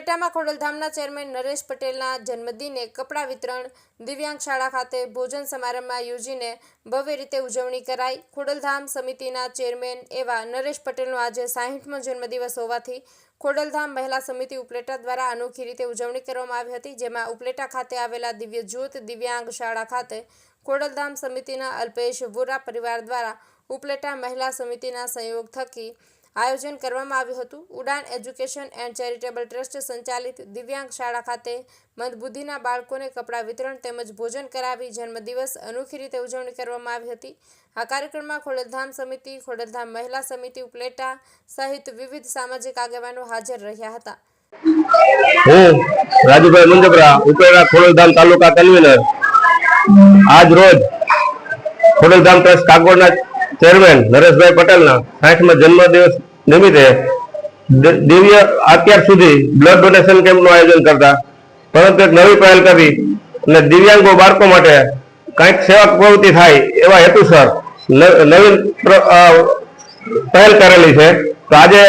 ઉપલેટામાં ખોડલધામના chairman Naresh પટેલના જન્મદિને કપડાં વિતરણ, દિવ્યાંગ શાળા ખાતે ભોજન સમારંભમાં યોજીને ભવ્ય રીતે ઉજવણી કરાઈ. ખોડલધામ સમિતિના ચેરમેન એવા નરેશ પટેલનો આજે સાહીઠમો જન્મદિવસ હોવાથી ખોડલધામ મહિલા સમિતિ ઉપલેટા દ્વારા અનોખી રીતે ઉજવણી કરવામાં આવી હતી, જેમાં ઉપલેટા ખાતે આવેલા દિવ્ય જ્યોત દિવ્યાંગ શાળા ખાતે ખોડલધામ સમિતિના અલ્પેશ વોરા પરિવાર દ્વારા ઉપલેટા મહિલા સમિતિના સંયોગ થકી આયોજન કરવામાં આવ્યું હતું. ઉડાન એજ્યુકેશન એન્ડ ચેરિટેબલ ટ્રસ્ટ સંચાલિત દિવ્યાંગ શાળા ખાતે મંદબુદ્ધિના બાળકોને કપડાં વિતરણ તેમજ ભોજન કરાવી જન્મદિવસ અનોખી રીતે ઉજવણી કરવામાં આવી હતી. આ કાર્યક્રમમાં ખોડલધામ સમિતિ, ખોડલધામ મહિલા સમિતિ, ઉપલેટા સહિત વિવિધ સામાજિક આગેવાનો હાજર રહ્યા હતા. હું રાજુભાઈ મુંજપરા ઉપેરા ખોડલધામ તાલુકા કન્વીનર. આજ રોજ ખોડલધામ ટ્રસ્ટ કાગોડના ચેરમેન નરેશભાઈ પટેલના સાઠમાં જન્મદિવસ નિમિત્તે દિવ્ય અત્યાર સુધી બ્લડ ડોનેશન કેમ્પનું આયોજન કરતા, પરંતુ એક નવી પહેલ કરી અને દિવ્યાંગો બાળકો માટે કંઈક સેવા પ્રવૃત્તિ થાય એવા હેતુસર નવીન પહેલ કરેલી છે. તો આજે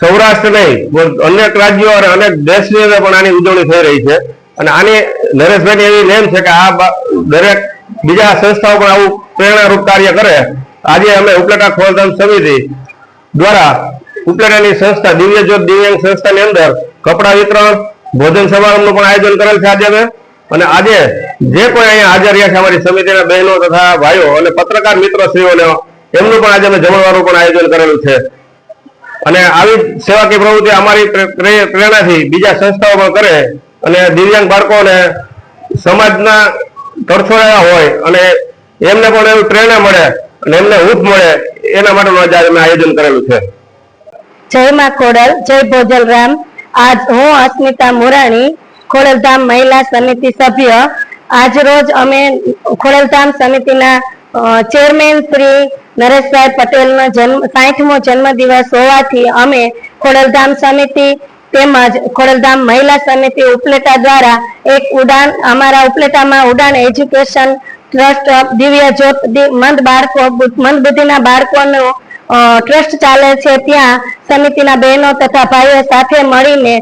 સૌરાષ્ટ્ર નહીં અનેક રાજ્યો અને અનેક દેશની અંદર પણ આની ઉજવણી થઈ રહી છે. અને આની નરેશભાઈની એવી નેમ છે કે આ દરેક બીજા સંસ્થાઓ પણ આવું પ્રેરણારૂપ કાર્ય કરે. આજે અમે ઉપલેટા ખોલધામ સમિતિ દ્વારા ઉપલેટાની સંસ્થા, દિવ્ય જ્યોત દિવ્યાંગ સંસ્થાની અંદર કપડા વિતરણ, ભોજન સમારંભનું પણ આયોજન કરેલ છે આજે અમે. અને આજે જે કોઈ અહીંયા હાજર રહ્યા છે અમારી સમિતિના બહેનો તથા ભાઈઓ અને પત્રકાર મિત્રો શ્રીઓને એમનું પણ આજે અમે જમણવારનું પણ આયોજન કરેલું છે. અને આવી સેવાકીય પ્રવૃત્તિ અમારી પ્રે- પ્રે- પ્રેરણાથી બીજા સંસ્થાઓ પણ કરે અને દિવ્યાંગ બાળકોને સમાજના તરછોડાયા હોય અને એમને પણ એવી પ્રેરણા મળે અને એમને હૂફ મળે, એના માટેનું આયોજન કરેલું છે. જય માં ખોડલ, જય ભોજલરામ. આજ હું, અસ્મિતા મોરાણી, ખોડલધામ મહિલા સમિતિ સભ્ય. આજ રોજ અમે ખોડલધામ સમિતિના ચેરમેન શ્રી નરેશભાઈ પટેલનો જન્મ, સાઠમો જન્મદિવસ હોવાથી અમે ખોડલધામ સમિતિ તેમજ ખોડલધામ મહિલા સમિતિ ઉપલેટા દ્વારા એક ઉડાન, અમારા ઉપલેટામાં ઉડાન એજ્યુકેશન ટ્રસ્ટ દિવ્ય જ્યોત મંદ બાળકો મંદ બુદ્ધિના બાળકોનો ટ્રસ્ટ ચાલે છે ત્યાં સમિતિના બહેનો તથા ભાઈઓ સાથે મળીને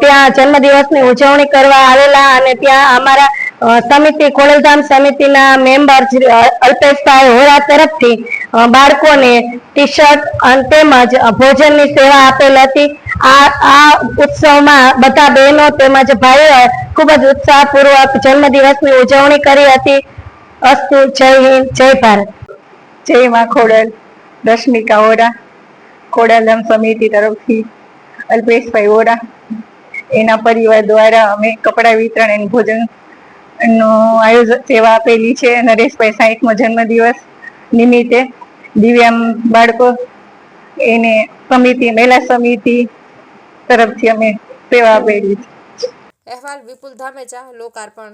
ત્યાં જન્મદિવસની ઉજવણી કરવા આવેલા અને ત્યાં અમારા સમિતિ, ખોડલધામ સમિતિના મેમ્બર અલ્પેશભાઈ હોરા તરફથી બાળકોને ટી શર્ટ અને તેમજ ભોજનની સેવા આપેલ હતી. આ આ ઉત્સવમાં બધા બહેનો તેમજ ભાઈઓએ ખૂબ જ ઉત્સાહપૂર્વક જન્મદિવસની ઉજવણી કરી હતી. અસ્તુ, જય હિન્દ, જય ભારત. જય માં ખોડલ રશ્મિકા ઓરા ખોડલધામ સમિતિ તરફથી, અલ્પેશભાઈ ઓરા એના પરિવાર દ્વારા અમે કપડા વિતરણ અને ભોજન આયોજન, સેવા આપેલી છે. નરેશભાઈ સાહીઠમો જન્મદિવસ નિમિત્તે દિવ્યાંગ બાળકો, એને સમિતિ, મહિલા સમિતિ તરફથી અમે સેવા આપેલી છે. અહેવાલ વિપુલ ધામેચા, લોકાર્પણ.